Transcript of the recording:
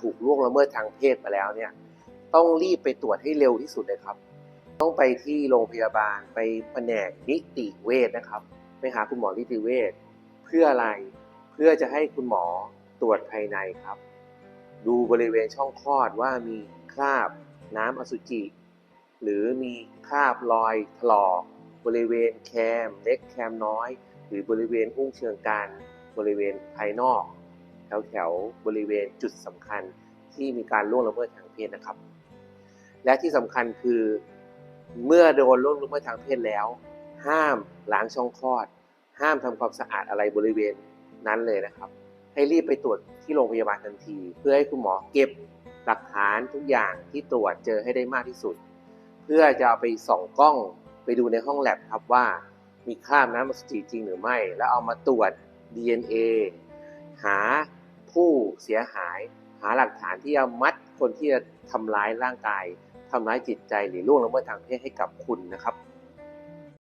ถูกล่วงละเมิดทางเพศมาแล้วเนี่ยต้องรีบไปตรวจให้เร็วที่สุดเลยครับ ต้องไปที่โรงพยาบาลไปแผนกนิติเวชนะครับ ไปหาคุณหมอนิติเวชเพื่ออะไรเพื่อจะให้คุณหมอตรวจภายในครับ ดูบริเวณช่องคลอดว่ามีคราบน้ำอสุจิ หรือมีคราบรอยถลอกบริเวณแคมเล็กแคมน้อย หรือบริเวณอุ้งเชิงกรานบริเวณภายนอก แถวแถวๆบริเวณจุดสำคัญที่มีการล่วงละเมิดทางเพศนะครับ และที่สำคัญคือเมื่อโดนล่วงละเมิดทางเพศแล้ว ห้ามล้างช่องคลอด ห้ามทำความสะอาดอะไรบริเวณนั้นเลยนะครับ ให้รีบไปตรวจที่โรงพยาบาลทันที เพื่อให้คุณหมอเก็บหลักฐานทุกอย่างที่ตรวจเจอให้ได้มากที่สุด เพื่อจะเอาไปส่องกล้องไปดูในห้องแลบครับว่ามีคราบน้ำอสุจิจริงหรือไม่ แล้วเอามาตรวจ DNA หาผู้เสียหาย หาหลักฐานที่จะมัดคนที่จะทำร้ายร่างกายทำร้ายจิตใจหรือล่วงละเมิดทางเพศให้กับคุณนะครับ